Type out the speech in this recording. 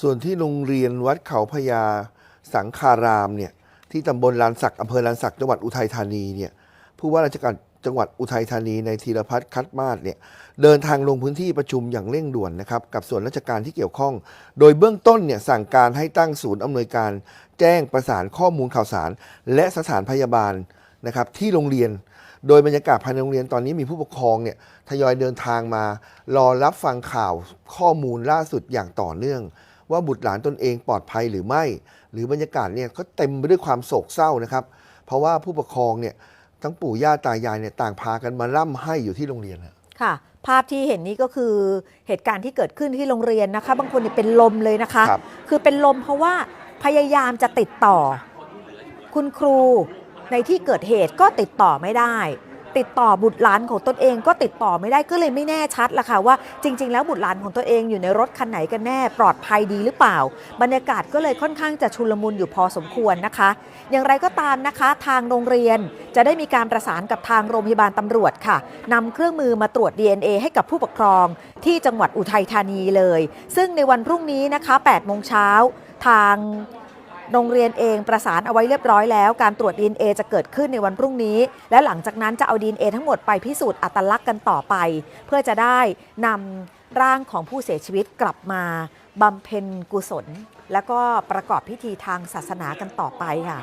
ส่วนที่โรงเรียนวัดเขาพญาสังคารามเนี่ยที่ตำบลลานสักอำเภอลานสักจังหวัดอุทัยธานีเนี่ยผู้ว่าราชการจังหวัดอุทัยธานีในธีรพัฒน์คัดมาศเนี่ยเดินทางลงพื้นที่ประชุมอย่างเร่งด่วนนะครับกับส่วนราชการที่เกี่ยวข้อง โดยเบื้องต้นเนี่ยสั่งการให้ตั้งศูนย์อำนวยการ แจ้งประสานข้อมูลข่าวสาร และสถานพยาบาลนะครับที่โรงเรียน โดยบรรยากาศภายในโรงเรียนตอนนี้มีผู้ปกครองเนี่ยทยอยเดินทางมา รอรับฟังข่าวข้อมูลล่าสุดอย่างต่อเนื่อง ว่าบุตรหลานตนเองปลอดภัยหรือไม่ หรือบรรยากาศเนี่ยก็เต็มไปด้วยความโศกเศร้านะครับ เพราะว่าผู้ปกครองเนี่ยทั้งปู่ย่าตายายเนี่ยต่างพากันมาล่ำให้อยู่ที่โรงเรียนนะค่ะ ภาพที่เห็นนี้ก็คือเหตุการณ์ที่เกิดขึ้นที่โรงเรียนนะคะ บางคนเนี่ยเป็นลมเลยนะคะครับคือเป็นลมเพราะว่าพยายามจะติดต่อ คุณครูในที่เกิดเหตุก็ติดต่อไม่ได้ ติดต่อบุตรหลานของตนเองก็ติดต่อไม่ได้ก็เลยไม่แน่ชัดละค่ะว่าจริง ๆ แล้วบุตรหลานของตัวเองอยู่ในรถคันไหนกันแน่ปลอดภัยดีหรือเปล่า บรรยากาศก็เลยค่อนข้างจะชุลมุนอยู่พอสมควรนะคะ อย่างไรก็ตามนะคะ ทางโรงเรียนจะได้มีการประสานกับทางโรงพยาบาลตำรวจค่ะนำเครื่องมือมาตรวจ DNA ให้กับผู้ปกครอง ที่จังหวัดอุทัยธานีเลย ซึ่งในวันพรุ่งนี้นะคะ8โมงเช้าทาง โรงเรียนเองประสานเอาไว้เรียบร้อยแล้ว การตรวจ DNA จะเกิดขึ้นในวันพรุ่งนี้ และหลังจากนั้นจะเอา DNA ทั้งหมดไปพิสูจน์อัตลักษณ์กันต่อไป เพื่อจะได้นำร่างของผู้เสียชีวิตกลับมาบำเพ็ญกุศล แล้วก็ประกอบพิธีทางศาสนากันต่อไปค่ะ